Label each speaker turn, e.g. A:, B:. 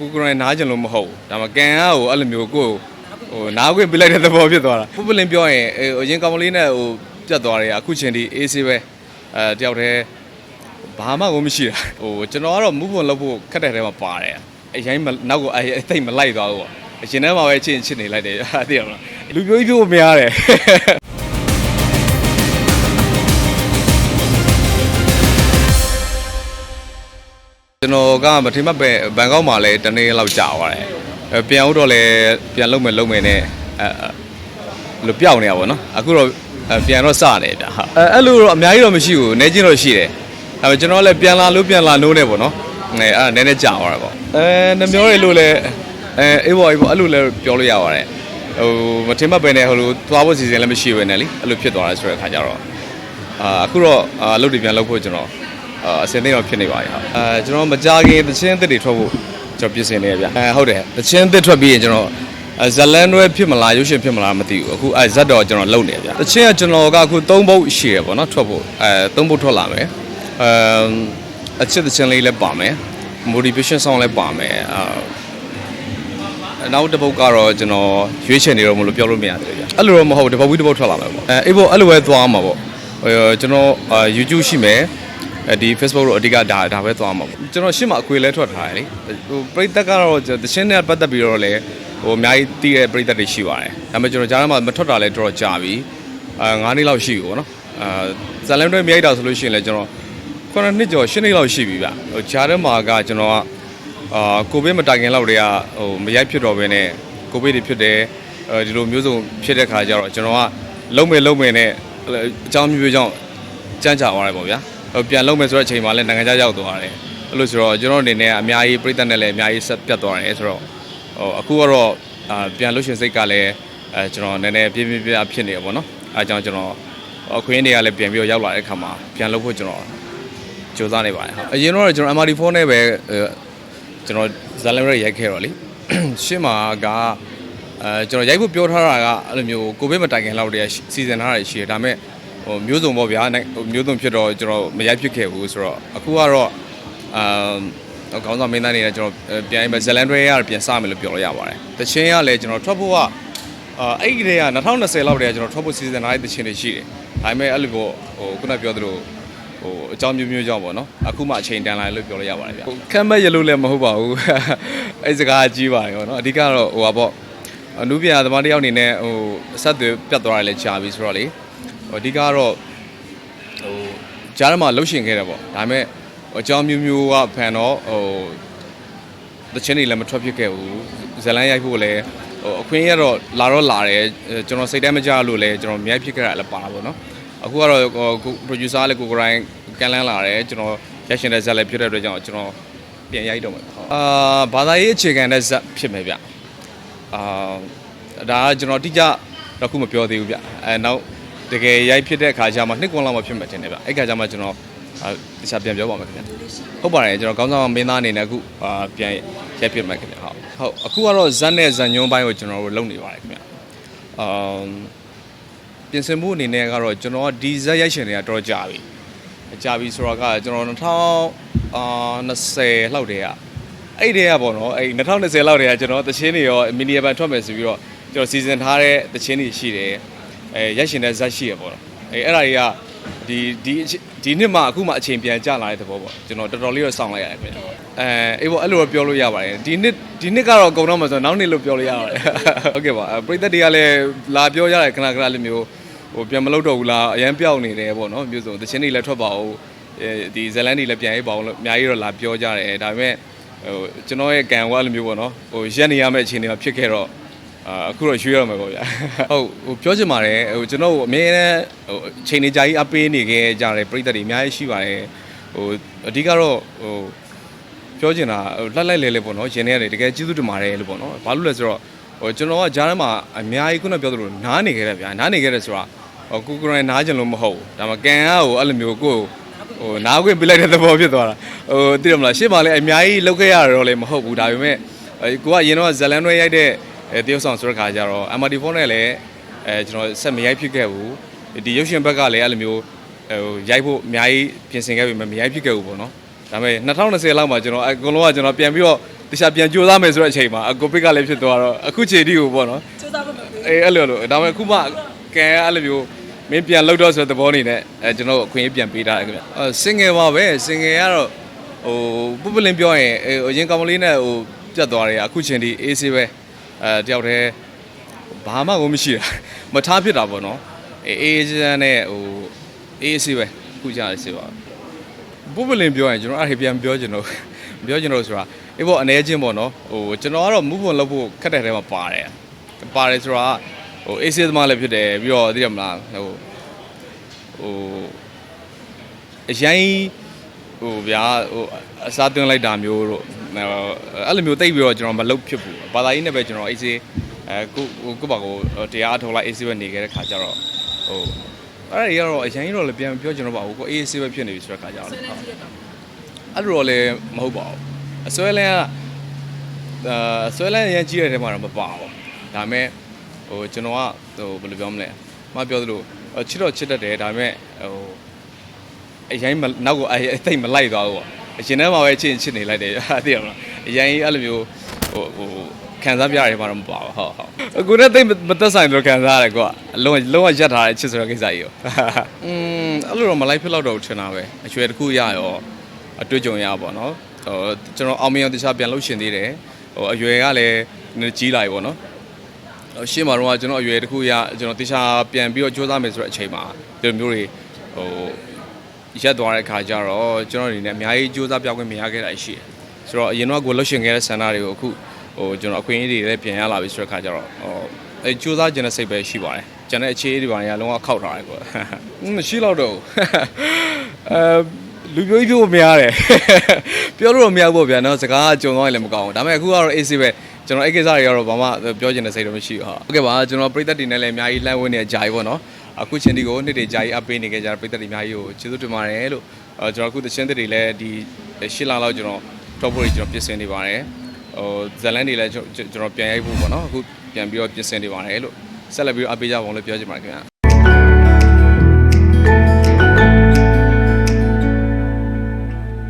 A: ကိုကိုရိုင်းနားကြလို့မဟုတ်ဘူးဒါမှကန်ကဟိုအဲ့လိုမျိုးကိုဟိုနားခွင့်ပြလိုက်တဲ့သဘောဖြစ်သွားတာပုပလင်ပြောရင်ဟိုအရင်ကောင်မလေးနဲ့ဟိုပြတ်သွားတယ်အခုချိန်ဒီအေးဆေးပဲအဲတယောက်တည်းဘာမှကိုမရှိတာဟိုကျွန်တော်ကတော့မူးဖွန်လုပ်ဖို့ခက်တဲ့ထဲမှာပါတယ်အရင်မနောက်ကိုအသိမလိုက်သွားဘူးပေါ့အရင်ထဲမှာပဲချင်းချစ်နေလိုက်တယ်အဲ့သိရမလားလူပြိုးကြီးပြိုးများတယ် ကျွန်တော်ကမထေမပဲဘန်ကောက်မှာလည်းတနေ့လောက်ကြာသွားတယ်အဲပြန်ဦးတော့လည်းပြန်လုံမယ်လုံမယ်နဲ့အဲလိုပြောင်းနေတာပေါ့နော်အခုတော့အဲပြန်တော့စနေဗျဟာအဲအဲ့လိုတော့အများကြီးတော့မရှိဘူးနေချင်းတော့ရှိတယ်အဲဒါပေမဲ့ကျွန်တော်လည်းပြန်လာလို့ပြန်လာလို့နေပေါ့နော်အဲအဲ့ဒါနည်းနည်းကြာသွားတာပေါ့အဲနှမျောတွေလို့လည်းအဲအေးပေါ့အေးပေါ့အဲ့လိုလည်းပြောလို့ရပါတယ်ဟိုမထေမပဲနဲ့ဟိုလိုသွားဖို့စီစဉ်လည်းမရှိဘဲနဲ့လေအဲ့လိုဖြစ်သွားတယ်ဆိုတဲ့အခါကျတော့အာအခုတော့အာအလုပ်တွေပြန်လုပ်ဖို့ကျွန်တော် အာအစင်းသိတော့ဖြစ်နေပါပြီဟုတ်အဲကျွန်တော်မကြခင်သချင်းအသစ်တွေထွက်ဖို့ကျွန်တော်ပြင်ဆင်နေရဗျအဲဟုတ်တယ်သချင်းအသစ်ထွက်ပြီးရင်ကျွန်တော်အဲဇလန်တွဲဖြစ်မလားရုပ်ရှင်ဖြစ်မလားမသိဘူးအခုအဲဇက်တော့ကျွန်တော်လုပ်နေရဗျသချင်းကကျွန်တော်ကအခု၃ပုတ်ရှိရပေါ့နော်ထွက်ဖို့အဲ၃ပုတ်ထွက်လာမယ်အဲအချစ်သချင်းလေးလည်းပါမယ် motivation song လည်းပါမယ်အာနောက်တစ်ပုတ်ကတော့ကျွန်တော်ရွေးချယ်နေတော့မလို့ပြောလို့မရသေးဘူးဗျအဲ့လိုတော့မဟုတ်တစ်ပုတ်ပြီးတစ်ပုတ်ထွက်လာမယ်ပေါ့အဲအေးပေါ့အဲ့လိုပဲသွားမှာပေါ့ဟိုကျွန်တော်အာ YouTube ရှိမယ် အဲဒီ Facebook တော့အဓိကဒါဒါပဲသွားမှာပေါ့ကျွန်တော်ရှင်းမှာအခွေလဲထွက်ထားတယ်လေဟိုပရိသတ်ကတော့တခြင်းနဲ့ပတ်သက်ပြီးတော့လည်းဟိုအများကြီးတည်တဲ့ပရိသတ်တွေရှိပါတယ်ဒါပေမဲ့ကျွန်တော်ကြားထဲမှာမထွက်တာလဲတော်တော်ကြာပြီအာ9နှစ်လောက်ရှိပြီပေါ့နော်အာဇလန်တွဲမြိုက်တာဆိုလို့ရှိရင်လည်းကျွန်တော်9နှစ်ကျော်10နှစ်လောက်ရှိပြီဗျဟိုကြားထဲမှာကကျွန်တော်ကအာကိုဗစ်မတိုင်ခင်လောက်တည်းကဟိုမရိုက်ဖြစ်တော့ဘဲနဲ့ကိုဗစ်တွေဖြစ်တယ်အဲဒီလိုမျိုးစုံဖြစ်တဲ့ခါကျတော့ကျွန်တော်ကလုံးမယ်လုံးမယ်နဲ့အကြောင်းမျိုးမျိုးကြောင့်ကြမ်းကြသွားတယ်ပေါ့ဗျာဟို ပြန်လုံးမယ်ဆိုတဲ့အချိန်မှာလည်းနိုင်ငံခြားရောက်သွားတယ်အဲ့လိုဆိုတော့ကျွန်တော်အနေနဲ့အများကြီးပြည်သက်နဲ့လည်းအများကြီးဆက်ပြတ်သွားတယ်ဆိုတော့ဟိုအခုကတော့အာပြန်လို့ရှင်စိတ်ကလည်းအဲကျွန်တော်နည်းနည်းပြင်းပြင်းပြဖြစ်နေရပေါ့နော်အဲအကြောင်းကျွန်တော်အခွင့်အရေးတွေကလည်းပြန်ပြီးတော့ရောက်လာတဲ့အခါမှာပြန်လို့ဖို့ကျွန်တော်ကြိုးစားနေပါတယ်ဟုတ်အရင်တော့ကျွန်တော် MRD4 နဲ့ပဲကျွန်တော်ဇာလန်ရဲရိုက်ခဲ့တော့လေရှင်းမှာကအဲကျွန်တော်ရိုက်ဖို့ပြောထားတာကအဲ့လိုမျိုးကိုဗစ်မတိုင်ခင်လောက်တည်းစီစဉ်ထားတာရှိတယ်ဒါပေမဲ့ ဟိုမျိုးစုံပေါ့ဗျာနိုင်ဟိုမျိုးစုံဖြစ်တော့ကျွန်တော်မရိုက်ဖြစ်ခဲ့ဘူးဆိုတော့အခုကတော့အာခေါင်းဆောင်မင်းသားနေနဲ့ကျွန်တော်ပြန်ရင်ဇလန်တွဲရပြန်စမယ်လို့ပြောလို့ရပါတယ်တချင်းကလည်းကျွန်တော်ထွက်ဖို့ကအာအဲ့ဒီတည်းက2020လောက်တည်းကကျွန်တော်ထွက်ဖို့စီစဉ်ထားတဲ့တချင်းတွေရှိတယ်ဒါပေမဲ့အဲ့လိုပေါ့ဟိုခုနပြောသလိုဟိုအကြောင်းမျိုးမျိုးကြောင့်ပေါ့နော်အခုမှအချိန်တန်လာလို့ပြောလို့ရပါတယ်ဗျဟိုခံမဲ့ရလို့လည်းမဟုတ်ပါဘူးအဲ့စကားကြီးပါတယ်ပေါ့နော်အဓိကတော့ဟိုပါပေါ့အနုပြသမားတယောက်အနေနဲ့ဟိုအဆက်အသွယ်ပြတ်သွားတယ်လည်းကြာပြီဆိုတော့လေဟို အဓိကတော့ဟိုကြားထဲမှာလှုပ်ရှင်ခဲ့တယ်ပေါ့ဒါပေမဲ့အကြောင်းမျိုးမျိုးကဖန်တော့ဟိုတချင်းတွေလည်းမထွက်ဖြစ်ခဲ့ဘူးဇလန်ရိုက်ဖို့လည်းဟိုအခွင့်ရတော့လာတော့လာတယ်အဲကျွန်တော်စိတ်ထဲမကြလို့လည်းကျွန်တော်မြိုက်ဖြစ်ခဲ့တာလည်းပါတာပေါ့နော်အခုကတော့ဟို producer လည်းကိုကိုရိုင်းကန်လန်းလာတယ်ကျွန်တော်ရိုက်ရှင်တဲ့ဇက်လည်းဖြစ်တဲ့အတွက်ကြောင့်ကျွန်တော်ပြန်ရိုက်တော့မယ်ဟုတ်အာဘာသာရေးအခြေခံတဲ့ဇက်ဖြစ်မယ်ဗျအာဒါကကျွန်တော်တိကျတော့ခုမပြောသေးဘူးဗျအဲနောက် တကယ်ရိုက်ဖြစ်တဲ့အခါကျမှနှစ်ကွန်လောက်မှဖြစ်မှတင်တယ်ဗျအဲ့ခါကျမှကျွန်တော်အာတခြားပြန်ပြောပါမယ်ခင်ဗျဟုတ်ပါတယ်ကျွန်တော်ကောင်းဆောင်မင်းသားအနေနဲ့အခုအာပြန်ရိုက်ဖြစ်မှခင်ဗျဟုတ်ဟုတ်အခုကတော့ဇက်နဲ့ဇန်ညွန်းပိုင်းကိုကျွန်တော်တို့လုပ်နေပါတယ်ခင်ဗျအာပြင်ဆင်မှုအနေနဲ့ကတော့ကျွန်တော်ကဒီဇက်ရိုက်ရှင်တွေကတော်ကြာပြီကြာပြီဆိုတော့ကကျွန်တော်2020လောက်တည်းကအဲ့တည်းကပေါ့နော်အဲ့2020လောက်တည်းကကျွန်တော်တချင်းတွေရောမီနီယဘန်ထွက်မယ်ဆိုပြီးတော့ကျွန်တော်စီစဉ်ထားတဲ့တချင်းတွေရှိတယ် အဲရက်ရှင်တဲ့ဇက်ရှိရပေါ့နော်အဲအဲ့ဒါတွေကဒီဒီဒီနှစ်မှအခုမှအချိန်ပြန်ကျလာတဲ့သဘောပေါ့ကျွန်တော်တော်တော်လေးတော့စောင့်လိုက်ရတယ်ခင်ဗျအဲအေးပေါ့အဲ့လိုတော့ပြောလို့ရပါတယ်ဒီနှစ်ဒီနှစ်ကတော့အကုန်တော့မဆိုနောက်နှစ်လို့ပြောလို့ရပါတယ်ဟုတ်ကဲ့ပါပရိသတ်တွေကလည်းလာပြောကြတယ်ခဏခဏလေးမျိုးဟိုပြန်မလုပ်တော့ဘူးလားအရန်ပြောက်နေတယ်ပေါ့နော်မျိုးစုံသချင်းတွေလည်းထွက်ပါဦးအဲဒီဇလန်တွေလည်းပြန်ရေးပါအောင်လို့အများကြီးတော့လာပြောကြတယ်ဒါပေမဲ့ဟိုကျွန်တော်ရဲ့ကံကအဲ့လိုမျိုးပေါ့နော်ဟိုရက်နေရမယ့်အချိန်တွေမှာဖြစ်ခဲ့တော့ အာအခုတော့ရွှေရမှာပေါ့ဗျာဟုတ်ဟိုပြောချင်ပါတယ်ဟိုကျွန်တော်အမြဲတမ်းဟိုအချိန်နေကြာကြီးအပေးနေခဲ့ကြတယ်ပြည်သက်တွေအများကြီးရှိပါတယ်ဟိုအဓိကတော့ဟိုပြောချင်တာဟိုလှက်လိုက်လဲလဲပေါ့နော်ရင်ထဲကနေတကယ်ကျေးဇူးတင်ပါတယ်လို့ပေါ့နော်ဘာလို့လဲဆိုတော့ဟိုကျွန်တော်ကကြားထဲမှာအများကြီးခုနပြောသလိုနားနေခဲ့တယ်ဗျာနားနေခဲ့တယ်ဆိုတာဟိုကိုကိုရိုင်းနားကြလို့မဟုတ်ဘူးဒါမှကန်ကဟိုအဲ့လိုမျိုးကိုဟိုနားခွင့်ပြလိုက်တဲ့သဘောဖြစ်သွားတာဟိုသိတယ်မလားရှေ့မှာလည်းအများကြီးလောက်ခဲ့ရတော့လည်းမဟုတ်ဘူးဒါပေမဲ့ကိုကရင်တော့ဇလန်တွဲရိုက်တဲ့ အဲတရုတ်ဆောင်ဆိုတဲ့ခါကျတော့ MRT4 နဲ့လည်းအဲကျွန်တော်ဆက်မရိုက်ဖြစ်ခဲ့ဘူးဒီရုပ်ရှင်ဘက်ကလည်းအဲ့လိုမျိုးဟိုရိုက်ဖို့အများကြီးပြင်ဆင်ခဲ့ပြီမရိုက်ဖြစ်ခဲ့ဘူးပေါ့နော်ဒါပေမဲ့2020လောက်မှာကျွန်တော်အကုန်လုံးကကျွန်တော်ပြန်ပြီးတော့တခြားပြန်ကြိုးစားမယ်ဆိုတဲ့အချိန်မှာအကိုပစ်ကလည်းဖြစ်သွားတော့အခုချိန်ထိကိုပေါ့နော်
B: စူးစမ်းဖို့မပေး
A: အေးအဲ့လိုလိုဒါပေမဲ့အခုမှကန်အဲ့လိုမျိုးမင်းပြန်လောက်တော့ဆိုတဲ့သဘောအနေနဲ့အဲကျွန်တော်အခွင့်အရေးပြန်ပေးထားတယ်ခင်ဗျအဲစင်ငယ်ပါပဲစင်ငယ်ကတော့ဟိုပုပ္ပလင်းပြောရင်အဲအရင်ကောင်မလေးနဲ့ဟိုပြတ်သွားတယ်အခုချိန်ထိအေးဆေးပဲ အဲတယောက်တည်းဘာမှကိုမရှိတာမထားဖြစ်တာပေါ့နော်အေးအေးချမ်းနဲ့ဟိုအေးဆေးပဲအခုကြာရစေပါပုပ္ပလင်းပြောရင်ကျွန်တော်အဲ့ဒီပြန်ပြောကျွန်တော်ပြောကျွန်တော်ဆိုတာအေးပေါ့အနေချင်းပေါ့နော်ဟိုကျွန်တော်ကတော့မူးဖွန်လုပ်ဖို့ခက်တဲ့ထဲမှာပါတယ်ပါတယ်ဆိုတာဟိုအေးဆေးသမားလည်းဖြစ်တယ်ပြီးတော့သိရမလားဟိုဟိုအရင်ဟိုဗျာဟိုအစားသွင်းလိုက်တာမျိုးတို့ အဲ့လိုမျိုးတိတ်ပြီးတော့ကျွန်တော်မလုပ်ဖြစ်ဘူးဘာသာရေးနဲ့ပဲကျွန်တော်အေးဆေးအဲကိုကိုဘာကိုတရားထုတ်လိုက်အေးဆေးပဲနေခဲ့တဲ့ခါကျတော့ဟိုအဲ့ဒီကတော့အရင်တော့လည်းပြန်ပြောကျွန်တော်ပါဘူးကိုအေးဆေးပဲဖြစ်နေပြီဆိုတဲ့ခါကျတော့
B: ဆွဲနေကြည့်ရတော့
A: အဲ့လိုတော့လည်းမဟုတ်ပါဘူးအစွဲလဲကအာအစွဲလဲရန်ကြီးတဲ့ထဲမှာတော့မပါဘူးဒါပေမဲ့ဟိုကျွန်တော်ကဟိုဘယ်လိုပြောမလဲမပြောသလိုချစ်တော့ချစ်တတ်တယ်ဒါပေမဲ့ဟိုအရင်မနောက်ကအဲ့တိတ်မလိုက်သွားဘူးပေါ့ အရင်ထဲမှာပဲချစ်ချစ်နေလိုက်တယ်သိရမလားအရင်အဲ့လိုမျိုးဟိုဟိုခံစားပြရတယ်မှာတော့မပါဘူးဟုတ်ဟုတ်အခုနဲ့သိမသက်ဆိုင်လို့ခံစားရတယ်ကွာအလုံးလုံးဝရက်ထားတဲ့ချစ်ဆိုတဲ့ကိစ္စကြီးရောอืมအဲ့လိုတော့မလိုက်ဖြစ်တော့ထင်တာပဲအရွယ်တစ်ခုရရောအတွေ့အကြုံရပါတော့နော်ဟိုကျွန်တော်အောင်မြင်အောင်တခြားပြန်လှုပ်ရှင်သေးတယ်ဟိုအရွယ်ကလည်းကြီးလာပြီပေါ့နော်ရှေ့မှာတော့ကျွန်တော်အရွယ်တစ်ခုရကျွန်တော်တခြားပြန်ပြီးတော့စူးစမ်းမယ်ဆိုတဲ့အချိန်မှာဒီလိုမျိုးတွေဟို ရက်သွားတဲ့ခါကျတော့ကျွန်တော်အနေနဲ့အများကြီးစူးစမ်းပြောင်းခွင့်မရခဲ့တာရှိတယ်ဆိုတော့အရင်တော့ကိုလှုပ်ရှင်ခဲ့တဲ့ဆန္ဒတွေကိုအခုဟိုကျွန်တော်အခွင့်အရေးတွေလည်းပြန်ရလာပြီဆိုတဲ့ခါကျတော့ဟိုအဲစူးစမ်းခြင်းတဲ့စိတ်ပဲရှိပါတယ်ကျန်တဲ့အခြေအနေတွေပါနေရလုံးဝခောက်ထားတယ်ကွာမရှိတော့တော့အဲလူပြောကြီးပြောမများတယ်ပြောလို့တော့မရဘူးပေါ့ဗျာနော်စကားကြုံသွားရင်လည်းမကောင်းဘူးဒါပေမဲ့အခုကတော့ AC ပဲကျွန်တော်အဲ့ကိစ္စတွေကတော့ဘာမှပြောချင်တဲ့စိတ်တော့မရှိဘူးဟာဟုတ်ကဲ့ပါကျွန်တော်ပရိသတ်တွေနဲ့လည်းအများကြီးလမ်းဝင်နေကြကြီးပေါ့နော် အခုချင်းဒီကိုနှစ်တွေကြာကြီးအပ်ပေးနေကြကြပရိသတ်တွေအများကြီးကိုကျေးဇူးတင်ပါတယ်လို့အဲကျွန်တော်အခုသချင်းတွေလည်းဒီရှစ်လလောက်ကျွန်တော် top တွေကျွန်တော်ပြင်ဆင်နေပါတယ်ဟိုဇလန်တွေလည်းကျွန်တော်ပြန်ရိုက်ဖို့ပေါ့နော်အခုပြန်ပြီးတော့ပြင်ဆင်နေပါတယ်လို့ဆက်လက်ပြီးတော့အပ်ပေးကြပါအောင်လို့ပြောချင်ပါတယ်ခင်ဗျာ